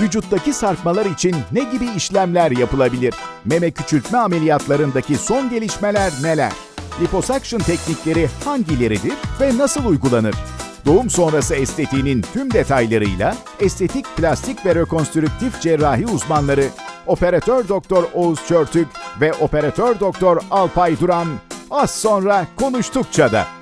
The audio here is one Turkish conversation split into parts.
Vücuttaki sarkmalar için ne gibi işlemler yapılabilir? Meme küçültme ameliyatlarındaki son gelişmeler neler? Liposuction teknikleri hangileridir ve nasıl uygulanır? Doğum sonrası estetiğinin tüm detaylarıyla estetik, plastik ve rekonstrüktif cerrahi uzmanları operatör doktor Oğuz Çörtük ve operatör doktor Alpay Duran az sonra konuştukça da.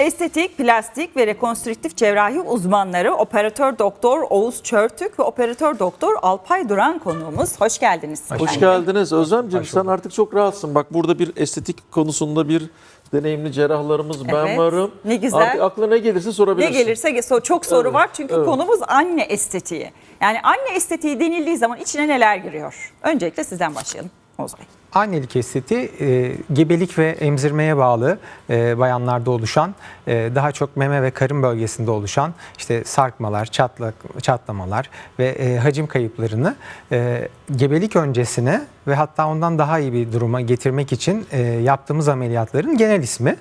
Estetik, plastik ve rekonstrüktif cerrahi uzmanları operatör doktor Oğuz Çörtük ve operatör doktor Alpay Duran konuğumuz. Hoş geldiniz. Hoş efendim. geldiniz Özlemciğim. Sen artık çok rahatsın. Bak burada bir estetik konusunda bir deneyimli cerrahlarımız ben Evet, varım. ne güzel. Artık aklına ne gelirse Ne sorabilirsin. gelirse so- çok soru Evet, var çünkü evet. konumuz anne estetiği. Yani anne estetiği denildiği zaman içine neler giriyor? Öncelikle sizden başlayalım Oğuz Bey. Annelik estetiği e, gebelik ve emzirmeye bağlı e, bayanlarda oluşan e, daha çok meme ve karın bölgesinde oluşan işte sarkmalar, çatlak, çatlamalar ve e, hacim kayıplarını e, gebelik öncesine ve hatta ondan daha iyi bir duruma getirmek için e, yaptığımız ameliyatların genel ismi.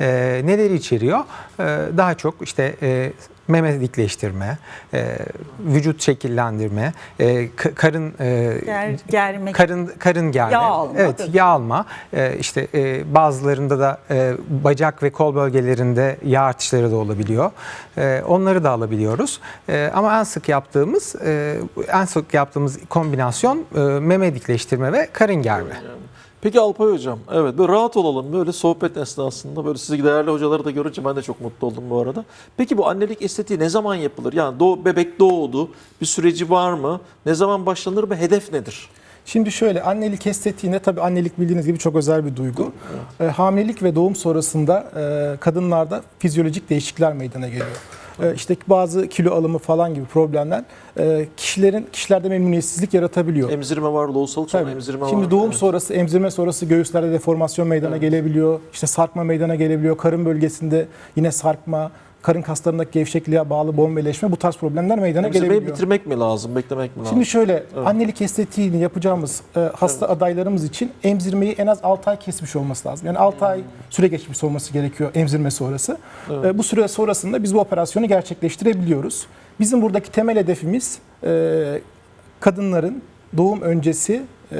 E, neleri içeriyor? E, daha çok işte e, meme dikleştirme, e, vücut şekillendirme, e, karın e, Ger, germek. Karın karın germe. Yağ alma, Evet, yağ alma. Ee, işte e, bazılarında da e, bacak ve kol bölgelerinde yağ artışları da olabiliyor. E, onları da alabiliyoruz. E, ama en sık yaptığımız e, en sık yaptığımız kombinasyon e, meme dikleştirme ve karın germe. Peki Alpay Hocam, evet böyle rahat olalım. Böyle sohbet esnasında böyle sizi değerli hocaları da görünce ben de çok mutlu oldum bu arada. Peki bu annelik estetiği ne zaman yapılır? Yani doğ, bebek doğdu, bir süreci var mı? Ne zaman başlanır ve hedef nedir? Şimdi şöyle annelik estetiğinde tabii annelik bildiğiniz gibi çok özel bir duygu. E, hamilelik ve doğum sonrasında e, kadınlarda fizyolojik değişiklikler meydana geliyor. E, işte bazı kilo alımı falan gibi problemler e, kişilerin kişilerde memnuniyetsizlik yaratabiliyor. Emzirme var, lohusalık sonra Tabii. emzirme var. Şimdi doğum Evet. sonrası, emzirme sonrası göğüslerde deformasyon meydana gelebiliyor. İşte sarkma meydana gelebiliyor. Karın bölgesinde yine sarkma, karın kaslarındaki gevşekliğe bağlı bombeleşme bu tarz problemler meydana Emzirmeyi gelebiliyor. bitirmek mi lazım, beklemek mi lazım? Şimdi şöyle annelik estetiğini yapacağımız e, hasta adaylarımız için emzirmeyi en az 6 ay kesmiş olması lazım. Yani 6 ay süre geçmiş olması gerekiyor emzirme sonrası. E, bu süre sonrasında biz bu operasyonu gerçekleştirebiliyoruz. Bizim buradaki temel hedefimiz e, kadınların doğum öncesi e,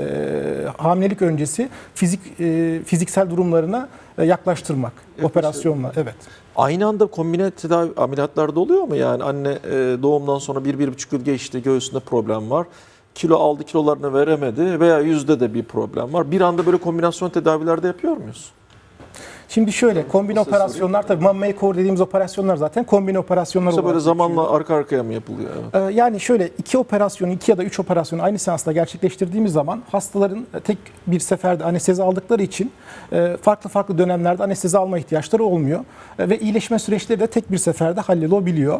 hamilelik öncesi fizik e, fiziksel durumlarına e, yaklaştırmak operasyonla evet. Aynı anda kombine tedavi ameliyatlarda oluyor mu? Yani anne e, doğumdan sonra bir, bir buçuk yıl geçti, göğsünde problem var. Kilo aldı, kilolarını veremedi veya yüzde de bir problem var. Bir anda böyle kombinasyon tedavilerde yapıyor muyuz? Şimdi şöyle kombine Nasıl operasyonlar tabii mama makeover dediğimiz operasyonlar zaten kombine operasyonlar Yoksa olarak böyle zamanla geçiyor. arka arkaya mı yapılıyor? Ee, Yani şöyle iki operasyonu, iki ya da üç operasyonu aynı seansta gerçekleştirdiğimiz zaman hastaların tek bir seferde anestezi aldıkları için e, farklı farklı dönemlerde anestezi alma ihtiyaçları olmuyor. E, Ve iyileşme süreçleri de tek bir seferde hallolabiliyor.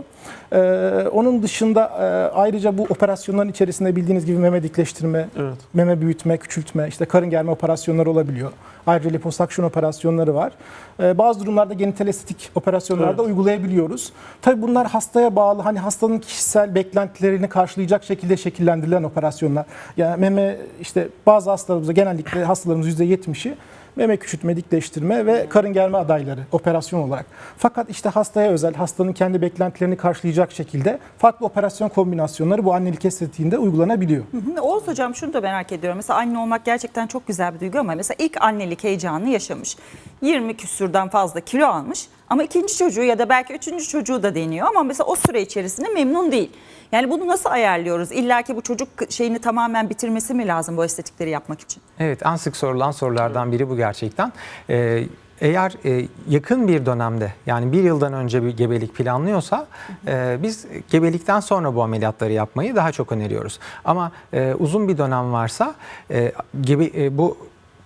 Onun dışında e, ayrıca bu operasyonların içerisinde bildiğiniz gibi meme dikleştirme, Evet. meme büyütme, küçültme, işte karın germe operasyonları olabiliyor. Ayrıca liposuction operasyonları var. Ee, Bazı durumlarda genital estetik operasyonlarda Evet. uygulayabiliyoruz. Tabii bunlar hastaya bağlı, hani hastanın kişisel beklentilerini karşılayacak şekilde şekillendirilen operasyonlar. Yani meme işte bazı hastalarımızda genellikle hastalarımız %70'i meme küçültme, dikleştirme ve karın germe adayları operasyon olarak. Fakat işte hastaya özel, hastanın kendi beklentilerini karşılayacak şekilde farklı operasyon kombinasyonları bu annelik estetiğinde uygulanabiliyor. Hı, Oğuz Hocam şunu da merak ediyorum. Mesela anne olmak gerçekten çok güzel bir duygu ama mesela ilk annelik heyecanını yaşamış. 20 küsürden fazla kilo almış ama ikinci çocuğu ya da belki üçüncü çocuğu da deniyor ama mesela o süre içerisinde memnun değil. Yani bunu nasıl ayarlıyoruz? İlla ki bu çocuk şeyini tamamen bitirmesi mi lazım bu estetikleri yapmak için? Evet en sık sorulan sorulardan biri bu gerçekten. Ee, eğer e, yakın bir dönemde yani bir yıldan önce bir gebelik planlıyorsa e, biz gebelikten sonra bu ameliyatları yapmayı daha çok öneriyoruz. Ama e, uzun bir dönem varsa e, gebe, e, bu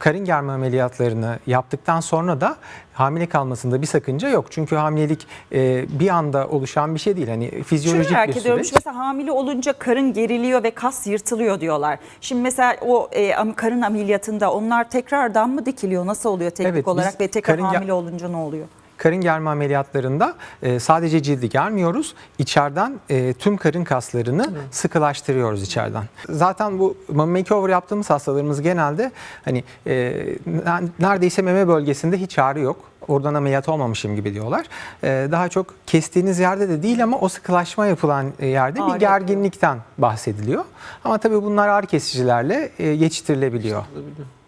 karın germe ameliyatlarını yaptıktan sonra da hamile kalmasında bir sakınca yok. Çünkü hamilelik e, bir anda oluşan bir şey değil. Hani Şunu fizyolojik merak bir ediyorum. süreç. Mesela hamile olunca karın geriliyor ve kas yırtılıyor diyorlar. Şimdi mesela o e, karın ameliyatında onlar tekrardan mı dikiliyor? Nasıl oluyor teknik Evet, olarak ve tekrar hamile olunca ne oluyor? Karın germe ameliyatlarında e, sadece cildi germiyoruz. İçeriden e, tüm karın kaslarını sıkılaştırıyoruz içeriden. Zaten bu mummy makeover yaptığımız hastalarımız genelde hani e, ne- neredeyse meme bölgesinde hiç ağrı yok. Oradan ameliyat olmamışım gibi diyorlar. E, daha çok kestiğiniz yerde de değil ama o sıkılaşma yapılan e, yerde Ağrı bir gerginlikten bahsediliyor. Ama tabii bunlar ağrı kesicilerle e, geçiştirilebiliyor.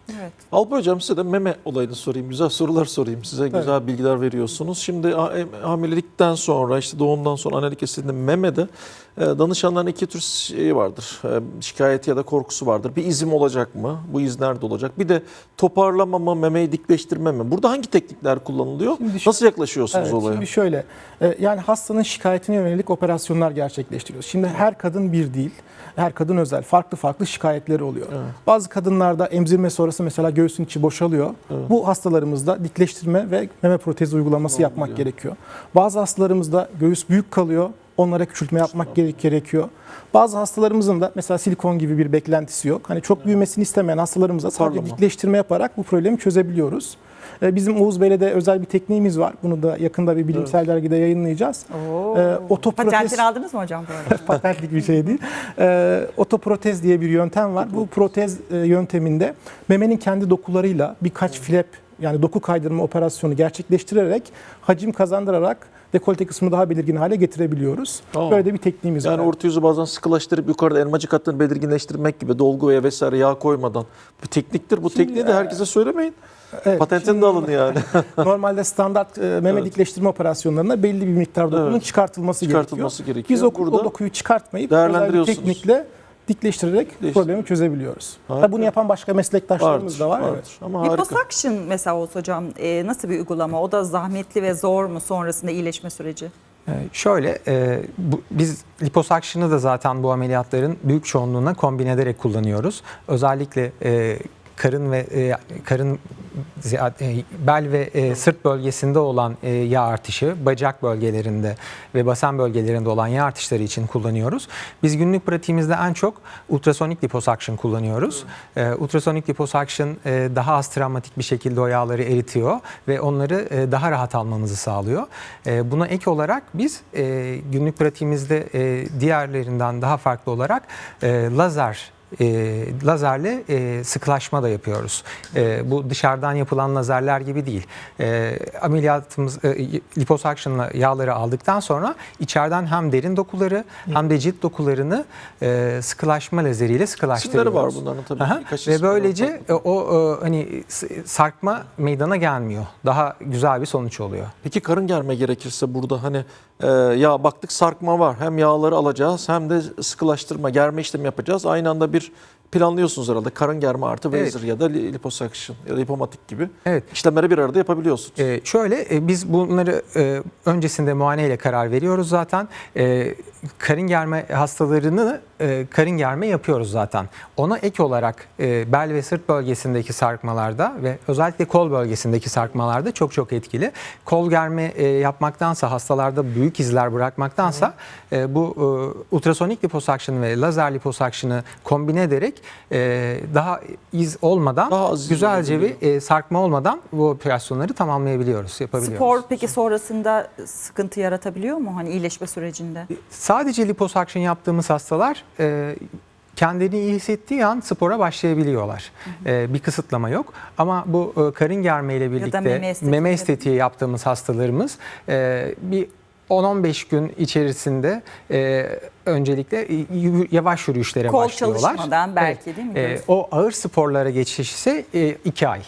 Evet. Alpay Hocam size de meme olayını sorayım. Güzel sorular sorayım. Size güzel bilgiler veriyorsunuz. Şimdi em- hamilelikten sonra işte doğumdan sonra annelik esnasında memede e, danışanların iki tür şeyi vardır. E, şikayeti ya da korkusu vardır. Bir izim olacak mı? Bu iz nerede olacak? Bir de toparlama mı, memeyi dikleştirme mi? Burada hangi teknikler kullanılıyor? Şimdi Nasıl yaklaşıyorsunuz Evet, olaya? şimdi şöyle, e, yani hastanın şikayetine yönelik operasyonlar gerçekleştiriyoruz. Şimdi her kadın bir değil, her kadın özel, farklı farklı şikayetleri oluyor. Bazı kadınlarda emzirme sonrası mesela göğsün içi boşalıyor. Bu hastalarımızda dikleştirme ve meme protezi uygulaması yapmak gerekiyor. Bazı hastalarımızda göğüs büyük kalıyor, onlara küçültme yapmak gerek- gerekiyor. Bazı hastalarımızın da mesela silikon gibi bir beklentisi yok. Hani çok büyümesini istemeyen hastalarımıza sadece dikleştirme yaparak bu problemi çözebiliyoruz. E, Bizim Oğuz Bey'le de özel bir tekniğimiz var. Bunu da yakında bir bilimsel dergide yayınlayacağız. Oo. E, otoprotez, Patentini aldınız mı hocam patentlik bir şey değil. E, otoprotez diye bir yöntem var. Bu protez e, yönteminde memenin kendi dokularıyla birkaç flap yani doku kaydırma operasyonu gerçekleştirerek hacim kazandırarak dekolte kısmını daha belirgin hale getirebiliyoruz. Aa. Böyle de bir tekniğimiz Yani var. orta yüzü bazen sıkılaştırıp yukarıda elmacık hattını belirginleştirmek gibi dolguya vesaire yağ koymadan bir tekniktir. Bu Şimdi, tekniği de herkese söylemeyin. Evet, Patentini şimdi de alın yani. Normalde standart e, meme Evet. dikleştirme operasyonlarında belli bir miktar dokunun Evet. çıkartılması, Çıkartılması gerekiyor. gerekiyor. Biz o, Burada o dokuyu çıkartmayıp özel bir değerlendiriyorsunuz. teknikle dikleştirerek Dikleştir- problemi çözebiliyoruz. Harika. Ha, bunu yapan başka meslektaşlarımız vardır, da var. vardır. Evet. Ama harika. Liposuction mesela Oğuz hocam e, nasıl bir uygulama? O da zahmetli ve zor mu sonrasında iyileşme süreci? Ee, Şöyle, e, bu, biz liposuction'ı da zaten bu ameliyatların büyük çoğunluğuna kombine ederek kullanıyoruz. Özellikle e, karın ve e, karın e, bel ve e, sırt bölgesinde olan e, yağ artışı, bacak bölgelerinde ve basen bölgelerinde olan yağ artışları için kullanıyoruz. Biz günlük pratiğimizde en çok ultrasonik liposuction kullanıyoruz. E, ultrasonik liposuction e, daha az travmatik bir şekilde o yağları eritiyor ve onları e, daha rahat almamızı sağlıyor. E, buna ek olarak biz e, günlük pratiğimizde e, diğerlerinden daha farklı olarak e, lazer e, lazerle e, sıkılaşma da yapıyoruz. E, bu dışarıdan yapılan lazerler gibi değil. E, ameliyatımız e, liposuction'la yağları aldıktan sonra içeriden hem derin dokuları hem de cilt dokularını e, sıkılaşma lazeriyle sıkılaştırıyoruz. İsimleri var bunların tabii. Aha. Ve böylece e, o e, hani sarkma meydana gelmiyor. Daha güzel bir sonuç oluyor. Peki karın germe gerekirse burada hani e, ya baktık sarkma var. Hem yağları alacağız hem de sıkılaştırma, germe işlemi yapacağız. Aynı anda bir planlıyorsunuz herhalde. Karın germe artı Evet. laser ya da li- liposuction ya da lipomatik gibi Evet. işlemleri bir arada yapabiliyorsunuz. Ee, şöyle e, biz bunları e, öncesinde muayeneyle karar veriyoruz zaten. E, karın germe hastalarını e, karın germe yapıyoruz zaten. Ona ek olarak e, bel ve sırt bölgesindeki sarkmalarda ve özellikle kol bölgesindeki sarkmalarda çok çok etkili. Kol germe e, yapmaktansa hastalarda büyük izler bırakmaktansa e, bu e, ultrasonik liposuction ve lazer liposuction'ı kombine ederek e, daha iz olmadan Daha az iz güzelce bir e, sarkma olmadan bu operasyonları tamamlayabiliyoruz, yapabiliyoruz. Spor peki sonrasında sıkıntı yaratabiliyor mu hani iyileşme sürecinde? Sadece liposuction yaptığımız hastalar e, kendini iyi hissettiği an spora başlayabiliyorlar. E, bir kısıtlama yok. Ama bu e, karın germe ile birlikte meme estetiği meme estetiği yaptığımız hastalarımız e, bir 10-15 gün içerisinde e, öncelikle yavaş yürüyüşlere Kol başlıyorlar. çalışmadan belki değil mi? E, o ağır sporlara geçiş ise 2 ay.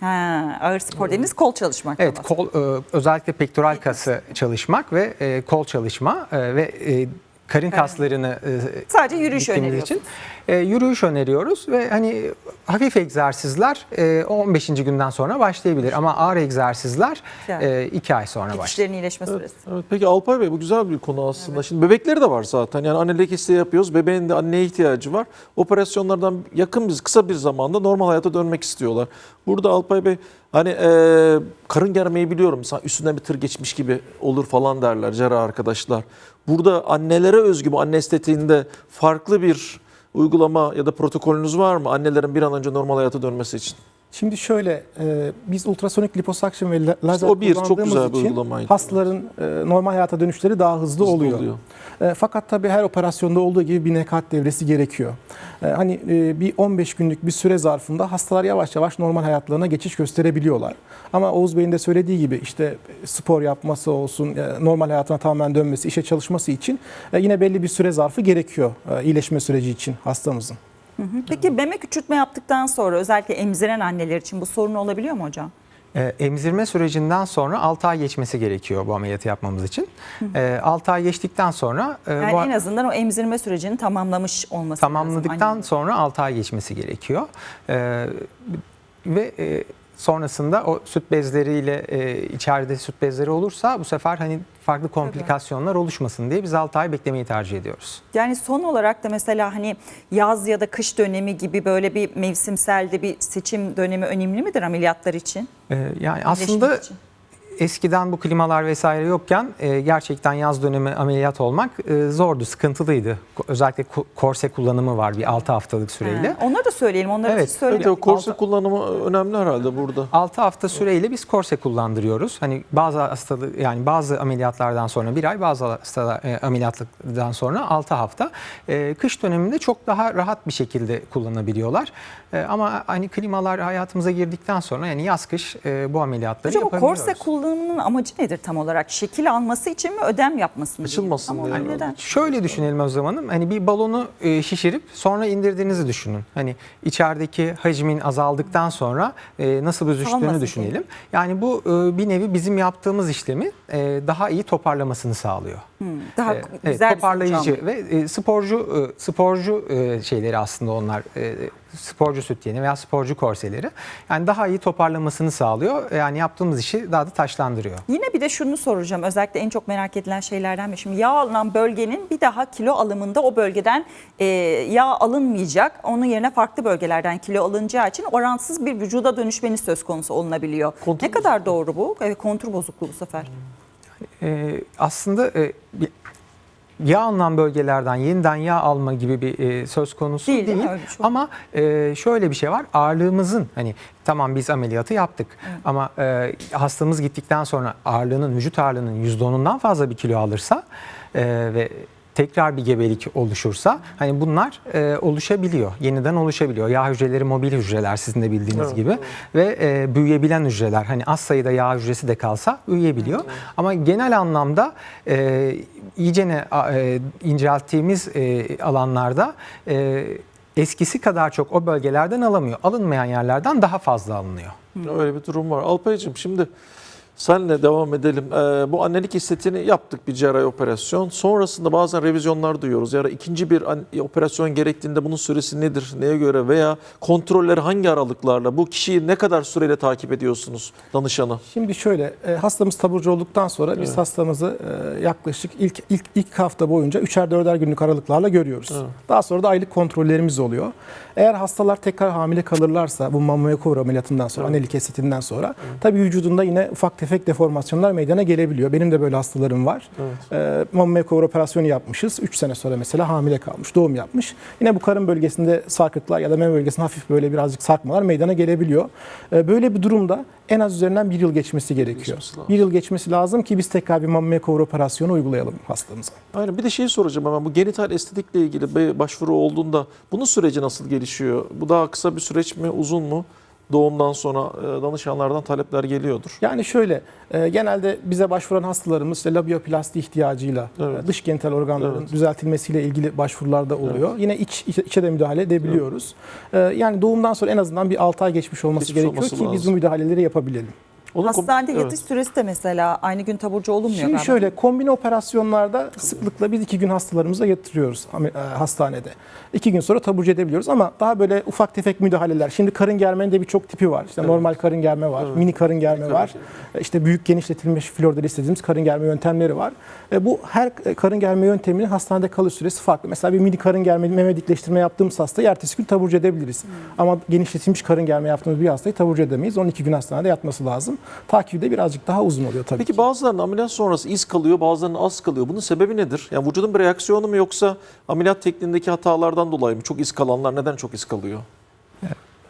Ha, ağır spor dediğiniz kol çalışmak. Evet, kol e, özellikle pektoral kası çalışmak ve e, kol çalışma e, ve e, karın kaslarını e, Sadece yürüyüş öneriyorsunuz. E, yürüyüş öneriyoruz ve hani hafif egzersizler e, 15. günden sonra başlayabilir ama ağır egzersizler Yani. 2 ay sonra başlıyor. Dikişlerin iyileşme süresi. Evet, peki Alpay Bey bu güzel bir konu aslında. Şimdi bebekleri de var zaten. Yani annelik isteği yapıyoruz. Bebeğin de anneye ihtiyacı var. Operasyonlardan yakın biz kısa bir zamanda normal hayata dönmek istiyorlar. Burada Alpay Bey hani e, karın germeyi biliyorum. Mesela üstünden bir tır geçmiş gibi olur falan derler cerrah arkadaşlar. Burada annelere özgü bu anne estetiğinde farklı bir uygulama ya da protokolünüz var mı? Annelerin bir an önce normal hayata dönmesi için. Şimdi şöyle, e, biz ultrasonik liposuction ve la- lazer o bir, çok kullandığımız güzel bir için hastaların e, normal hayata dönüşleri daha hızlı, Hızlı oluyor. oluyor. E, fakat tabii her operasyonda olduğu gibi bir nekat devresi gerekiyor. E, hani e, bir 15 günlük bir süre zarfında hastalar yavaş yavaş normal hayatlarına geçiş gösterebiliyorlar. Ama Oğuz Bey'in de söylediği gibi işte spor yapması olsun, e, normal hayatına tamamen dönmesi, işe çalışması için e, yine belli bir süre zarfı gerekiyor e, iyileşme süreci için hastamızın. Peki meme küçültme yaptıktan sonra özellikle emziren anneler için bu sorun olabiliyor mu hocam? E, Emzirme sürecinden sonra 6 ay geçmesi gerekiyor bu ameliyatı yapmamız için. 6 ay geçtikten sonra e, Yani bu en azından o emzirme sürecini tamamlamış olması tamamladıktan lazım. sonra 6 ay geçmesi gerekiyor. E, ve e, sonrasında o süt bezleriyle e, içeride süt bezleri olursa bu sefer hani farklı komplikasyonlar oluşmasın diye biz 6 ay beklemeyi tercih ediyoruz. Yani son olarak da mesela hani yaz ya da kış dönemi gibi böyle bir mevsimselde bir seçim dönemi önemli midir ameliyatlar için? E, yani aslında için. Eskiden bu klimalar vesaire yokken e, gerçekten yaz dönemi ameliyat olmak e, zordu, sıkıntılıydı. Özellikle ko- korse kullanımı var bir 6 haftalık süreyle. Ha, onları da söyleyelim. Onları Evet, hiç söylemedik. Evet, korse Altı- kullanımı önemli herhalde burada. 6 hafta süreyle biz korse kullandırıyoruz. Hani bazı hastalık yani bazı ameliyatlardan sonra bir ay, bazı hastalar, e, ameliyatlardan sonra 6 hafta. E, kış döneminde çok daha rahat bir şekilde kullanabiliyorlar. E, ama hani klimalar hayatımıza girdikten sonra yani yaz kış e, bu ameliyatları Hocam yapabiliyoruz. korse kullanımının amacı nedir tam olarak? Şekil alması için mi ödem yapması mı? Açılmasın diye neden? herhalde. Şöyle düşünelim o zaman. Hani bir balonu e, şişirip sonra indirdiğinizi düşünün. Hani içerideki hacmin azaldıktan sonra e, nasıl büzüştüğünü düşünelim. Yani bu e, bir nevi bizim yaptığımız işlemi e, daha iyi toparlamasını sağlıyor. Daha E, güzel evet, toparlayıcı ve e, sporcu e, sporcu e, şeyleri aslında onlar e, sporcu süt yeni veya sporcu korseleri. Yani daha iyi toparlamasını sağlıyor. Yani yaptığımız işi daha da taşlandırıyor. Yine bir de şunu soracağım. Özellikle en çok merak edilen şeylerden biri. Şimdi yağ alınan bölgenin bir daha kilo alımında o bölgeden e, yağ alınmayacak. Onun yerine farklı bölgelerden kilo alınacağı için oransız bir vücuda dönüşmeniz söz konusu olunabiliyor. Kontur ne kadar doğru bu? Evet, kontur bozukluğu bu sefer. Ee, aslında e, bir- yağ alınan bölgelerden yeniden yağ alma gibi bir e, söz konusu Değil, değil. Öyle. Ama e, şöyle bir şey var. Ağırlığımızın hani tamam biz ameliyatı yaptık ama e, hastamız gittikten sonra ağırlığının vücut ağırlığının %10'undan fazla bir kilo alırsa e, ve tekrar bir gebelik oluşursa hani bunlar e, oluşabiliyor. Yeniden oluşabiliyor. Yağ hücreleri mobil hücreler sizin de bildiğiniz Evet, gibi ve e, büyüyebilen hücreler. Hani az sayıda yağ hücresi de kalsa büyüyebiliyor. Ama genel anlamda e, iyicene a- e, incelttiğimiz e, alanlarda e, eskisi kadar çok o bölgelerden alamıyor. Alınmayan yerlerden daha fazla alınıyor. Öyle bir durum var. Alpaycığım şimdi senle devam edelim. Ee, bu annelik estetiğini yaptık bir cerrahi operasyon. Sonrasında bazen revizyonlar duyuyoruz. Ya da ikinci bir operasyon gerektiğinde bunun süresi nedir, neye göre veya kontrolleri hangi aralıklarla, bu kişiyi ne kadar süreyle takip ediyorsunuz danışanı? Şimdi şöyle e, hastamız taburcu olduktan sonra biz hastamızı e, yaklaşık ilk ilk ilk hafta boyunca 3'er 4'er günlük aralıklarla görüyoruz. Daha sonra da aylık kontrollerimiz oluyor. Eğer hastalar tekrar hamile kalırlarsa bu mammografi ameliyatından sonra, annelik estetiğinden sonra tabii vücudunda yine ufak tefek deformasyonlar meydana gelebiliyor. Benim de böyle hastalarım var. E, mammografi operasyonu yapmışız. 3 sene sonra mesela hamile kalmış, doğum yapmış. Yine bu karın bölgesinde sarkıklar ya da meme bölgesinde hafif böyle birazcık sarkmalar meydana gelebiliyor. E, böyle bir durumda en az üzerinden bir yıl geçmesi gerekiyor. Geçmesi lazım. Bir yıl geçmesi lazım ki biz tekrar bir mamme cover operasyonu uygulayalım hastamıza. Aynen. Bir de şeyi soracağım hemen bu genital estetikle ilgili bir başvuru olduğunda bunun süreci nasıl gelişiyor? Bu daha kısa bir süreç mi, uzun mu? Doğumdan sonra e, danışanlardan talepler geliyordur. Yani şöyle e, genelde bize başvuran hastalarımız işte labioplasti ihtiyacıyla Evet. e, dış genital organların Evet. düzeltilmesiyle ilgili başvurularda oluyor. Yine iç içe, de müdahale edebiliyoruz. E, yani doğumdan sonra en azından bir 6 ay geçmiş olması Geçmiş gerekiyor olması ki biz lazım. bu müdahaleleri yapabilelim. Onun kom- Hastanede Evet. yatış süresi de mesela aynı gün taburcu olunmuyor Şimdi galiba. şöyle kombine operasyonlarda sıklıkla biz iki gün hastalarımıza yatırıyoruz e, hastanede. İki gün sonra taburcu edebiliyoruz ama daha böyle ufak tefek müdahaleler. Şimdi karın germenin de birçok tipi var. İşte normal karın germe var, mini karın germe var. E, İşte büyük genişletilmiş flordeli istediğimiz karın germe yöntemleri var. E, Bu her karın germe yönteminin hastanede kalış süresi farklı. Mesela bir mini karın germe, meme dikleştirme yaptığımız hastayı ertesi gün taburcu edebiliriz. Ama genişletilmiş karın germe yaptığımız bir hastayı taburcu edemeyiz. 12 gün hastanede yatması lazım. Takibi de birazcık daha uzun oluyor tabii Peki ki. bazılarının ameliyat sonrası iz kalıyor, bazılarının az kalıyor. Bunun sebebi nedir? Yani vücudun bir reaksiyonu mu yoksa ameliyat tekniğindeki hatalardan dolayı mı? Çok iz kalanlar neden çok iz kalıyor?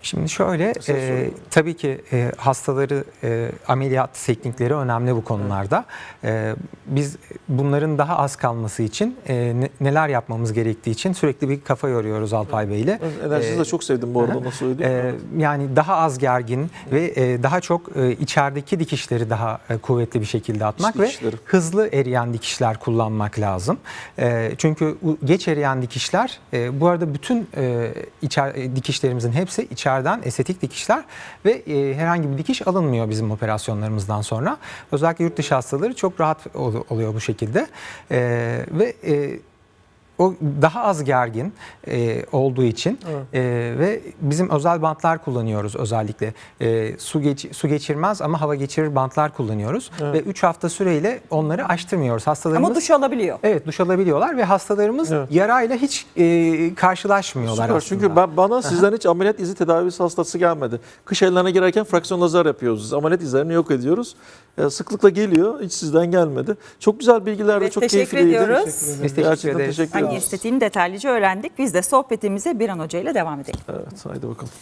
Şimdi şöyle, e, tabii ki e, hastaları e, ameliyat teknikleri önemli bu konularda. E, biz bunların daha az kalması için e, ne- neler yapmamız gerektiği için sürekli bir kafa yoruyoruz Alpay Bey ile. Enerjinizi de çok sevdim bu arada onu söyleyeyim. Ee, yani daha az gergin ve e, daha çok e, içerideki dikişleri daha e, kuvvetli bir şekilde atmak ve dikişleri. hızlı eriyen dikişler kullanmak lazım. E, çünkü geç eriyen dikişler e, bu arada bütün e, içer, e, dikişlerimizin hepsi içeriden estetik dikişler ve e, herhangi bir dikiş alınmıyor bizim operasyonlarımızdan sonra. Özellikle yurt dışı hastaları çok rahat ol- oluyor bu şekilde. E, ve e, o daha az gergin e, olduğu için e, ve bizim özel bantlar kullanıyoruz özellikle. E, su geç, su geçirmez ama hava geçirir bantlar kullanıyoruz ve 3 hafta süreyle onları açtırmıyoruz. Hastalarımız Ama duş alabiliyor. Evet duş alabiliyorlar ve hastalarımız Evet. yarayla hiç e, karşılaşmıyorlar Süper. aslında. Çünkü ben, bana sizden hiç ameliyat izi tedavisi hastası gelmedi. Kış aylarına girerken fraksiyon lazer yapıyoruz. Ameliyat izlerini yok ediyoruz. E, sıklıkla geliyor. Hiç sizden gelmedi. Çok güzel bilgiler ve Evet, çok teşekkür keyifliydi. ediyoruz. Biz teşekkür Gerçekten ederiz. teşekkür Ederiz. estetiğini detaylıca öğrendik. Biz de sohbetimize bir an Hoca ile devam edelim. Evet, haydi bakalım.